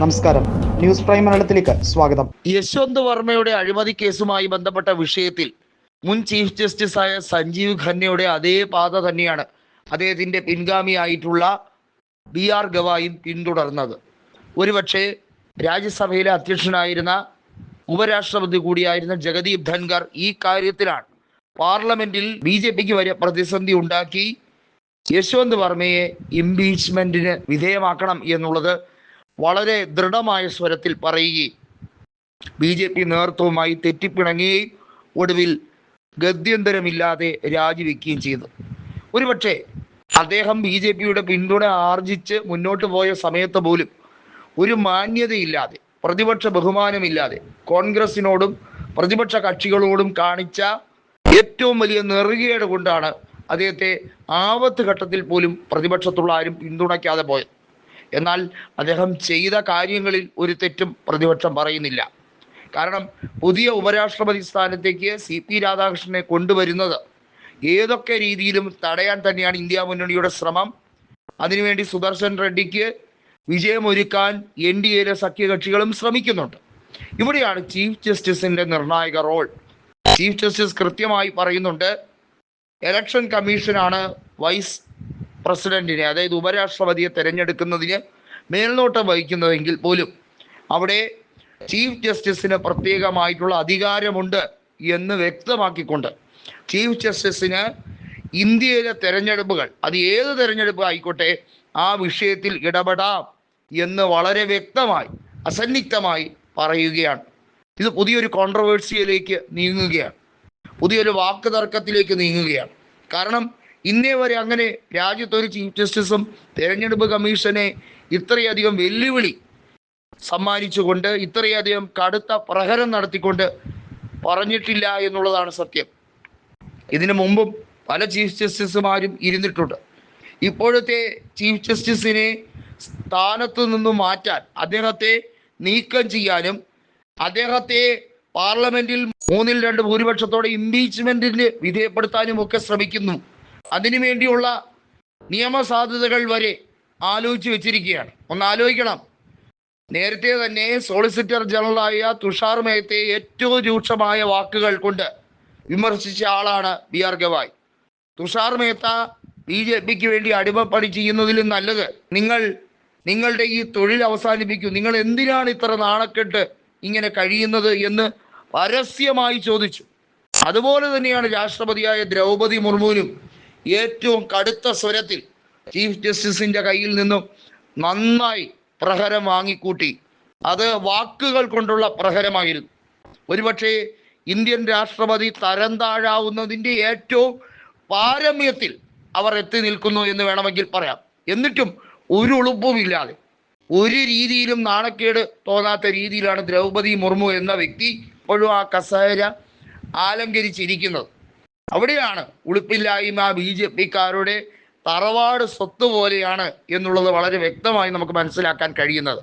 നമസ്കാരം. News prime മലയാളത്തിലേക്ക് സ്വാഗതം. യശ്വന്ത് വർമ്മയുടെ അഴിമതി കേസുമായി ബന്ധപ്പെട്ട വിഷയത്തിൽ മുൻ ചീഫ് ജസ്റ്റിസ് ആയ സഞ്ജീവ് ഖന്നയുടെ അതേ പാത തന്നെയാണ് അദ്ദേഹത്തിന്റെ പിൻഗാമിയായിട്ടുള്ള ബി ആർ ഗവായും പിന്തുടർന്നത്. ഒരുപക്ഷെ രാജ്യസഭയിലെ അധ്യക്ഷനായിരുന്ന ഉപരാഷ്ട്രപതി കൂടിയായിരുന്ന ജഗദീപ് ധൻഖർ ഈ കാര്യത്തിലാണ് പാർലമെന്റിൽ ബി ജെ പിക്ക് വരെ പ്രതിസന്ധി ഉണ്ടാക്കി യശ്വന്ത് വർമ്മയെ ഇംപീച്ച്മെന്റിന് വിധേയമാക്കണം എന്നുള്ളത് വളരെ ദൃഢമായ സ്വരത്തിൽ പറയുകയും ബി ജെ പി നേതൃത്വവുമായി തെറ്റിപ്പിണങ്ങുകയും ഒടുവിൽ ഗത്യന്തരമില്ലാതെ രാജിവെക്കുകയും ചെയ്തു. ഒരുപക്ഷെ അദ്ദേഹം ബി ജെ പിയുടെ പിന്തുണ ആർജിച്ച് മുന്നോട്ട് പോയ സമയത്ത് പോലും ഒരു മാന്യതയില്ലാതെ പ്രതിപക്ഷ ബഹുമാനമില്ലാതെ കോൺഗ്രസിനോടും പ്രതിപക്ഷ കക്ഷികളോടും കാണിച്ച ഏറ്റവും വലിയ നെറുകേട് കൊണ്ടാണ് അദ്ദേഹത്തെ ആപത്ത് ഘട്ടത്തിൽ പോലും പ്രതിപക്ഷത്തുള്ള ആരും പിന്തുണയ്ക്കാതെ പോയത്. എന്നാൽ അദ്ദേഹം ചെയ്ത കാര്യങ്ങളിൽ ഒരു തെറ്റും പ്രതിപക്ഷം പറയുന്നില്ല. കാരണം പുതിയ ഉപരാഷ്ട്രപതി സ്ഥാനത്തേക്ക് സി പി രാധാകൃഷ്ണനെ കൊണ്ടുവരുന്നത് ഏതൊക്കെ രീതിയിലും തടയാൻ തന്നെയാണ് ഇന്ത്യ മുന്നണിയുടെ ശ്രമം. അതിനുവേണ്ടി സുദർശൻ റെഡ്ഡിക്ക് വിജയമൊരുക്കാൻ എൻ ഡി എയിലെ സഖ്യകക്ഷികളും ശ്രമിക്കുന്നുണ്ട്. ഇവിടെയാണ് ചീഫ് ജസ്റ്റിസിന്റെ നിർണായക റോൾ. ചീഫ് ജസ്റ്റിസ് കൃത്യമായി പറയുന്നുണ്ട് ഇലക്ഷൻ കമ്മീഷനാണ് വൈസ് പ്രസിഡന്റിനെ അതായത് ഉപരാഷ്ട്രപതിയെ തിരഞ്ഞെടുക്കുന്നതിന് മേൽനോട്ടം വഹിക്കുന്നതെങ്കിൽ പോലും അവിടെ ചീഫ് ജസ്റ്റിസിന് പ്രത്യേകമായിട്ടുള്ള അധികാരമുണ്ട് എന്ന് വ്യക്തമാക്കിക്കൊണ്ട് ചീഫ് ജസ്റ്റിസിന് ഇന്ത്യയിലെ തെരഞ്ഞെടുപ്പുകൾ അത് ഏത് തെരഞ്ഞെടുപ്പ് ആയിക്കോട്ടെ ആ വിഷയത്തിൽ ഇടപെടാം എന്ന് വളരെ വ്യക്തമായി അസന്നിഗ്ധമായി പറയുകയാണ്. ഇത് പുതിയൊരു കോൺട്രവേഴ്സിയിലേക്ക് നീങ്ങുകയാണ്. പുതിയൊരു വാക്ക് തർക്കത്തിലേക്ക് നീങ്ങുകയാണ്. കാരണം ഇന്നേ വരെ അങ്ങനെ രാജ്യത്തൊരു ചീഫ് ജസ്റ്റിസും തെരഞ്ഞെടുപ്പ് കമ്മീഷനെ ഇത്രയധികം വെല്ലുവിളി സമ്മാനിച്ചുകൊണ്ട് ഇത്രയധികം കടുത്ത പ്രഹരം നടത്തിക്കൊണ്ട് പറഞ്ഞിട്ടില്ല എന്നുള്ളതാണ് സത്യം. ഇതിനു മുമ്പും പല ചീഫ് ജസ്റ്റിസുമാരും ഇരുന്നിട്ടുണ്ട്. ഇപ്പോഴത്തെ ചീഫ് ജസ്റ്റിസിനെ സ്ഥാനത്തു നിന്നും മാറ്റാൻ അദ്ദേഹത്തെ നീക്കം ചെയ്യാനും അദ്ദേഹത്തെ പാർലമെന്റിൽ മൂന്നിൽ രണ്ട് ഭൂരിപക്ഷത്തോടെ ഇംപീച്ച്മെന്റിന് വിധേയപ്പെടുത്താനും ഒക്കെ ശ്രമിക്കുന്നു. അതിനുവേണ്ടിയുള്ള നിയമസാധ്യതകൾ വരെ ആലോചിച്ച് വെച്ചിരിക്കുകയാണ്. ഒന്ന് ആലോചിക്കണം. നേരത്തെ തന്നെ സോളിസിറ്റർ ജനറലായ തുഷാർ മേത്തെ ഏറ്റവും രൂക്ഷമായ വാക്കുകൾ കൊണ്ട് വിമർശിച്ച ആളാണ് B R Gavai. Tushar Mehta B J പിക്ക് വേണ്ടി അടിമപ്പണി ചെയ്യുന്നതിലും നല്ലത്. നിങ്ങൾ നിങ്ങളുടെ ഈ തൊഴിൽ അവസാനിപ്പിക്കൂ. നിങ്ങൾ എന്തിനാണ് ഇത്ര നാണക്കെട്ട് ഇങ്ങനെ കഴിയുന്നത് എന്ന് പരസ്യമായി ചോദിച്ചു. അതുപോലെ തന്നെയാണ് രാഷ്ട്രപതിയായ ദ്രൗപതി മുർമുവിനും ഏറ്റവും കടുത്ത സ്വരത്തിൽ ചീഫ് ജസ്റ്റിസിന്റെ കയ്യിൽ നിന്നും നന്നായി പ്രഹരം വാങ്ങിക്കൂട്ടി. അത് വാക്കുകൾ കൊണ്ടുള്ള പ്രഹരമായിരുന്നു. ഒരുപക്ഷെ ഇന്ത്യൻ രാഷ്ട്രപതി തരം താഴാവുന്നതിന്റെ ഏറ്റവും പാരമ്യത്തിൽ അവർ എത്തി നിൽക്കുന്നു എന്ന് വേണമെങ്കിൽ പറയാം. എന്നിട്ടും ഒരു ഉളുപ്പുമില്ലാതെ ഒരു രീതിയിലും നാണക്കേട് തോന്നാത്ത രീതിയിലാണ് ദ്രൗപതി മുർമു എന്ന വ്യക്തി ഇപ്പോഴും ആ കസേര ആലങ്കരിച്ചിരിക്കുന്നത്. അവിടെയാണ് ഉളുപ്പില്ലായ്മ ബി ജെ പിക്കാരുടെ തറവാട് സ്വത്ത് പോലെയാണ് എന്നുള്ളത് വളരെ വ്യക്തമായി നമുക്ക് മനസ്സിലാക്കാൻ കഴിയുന്നത്.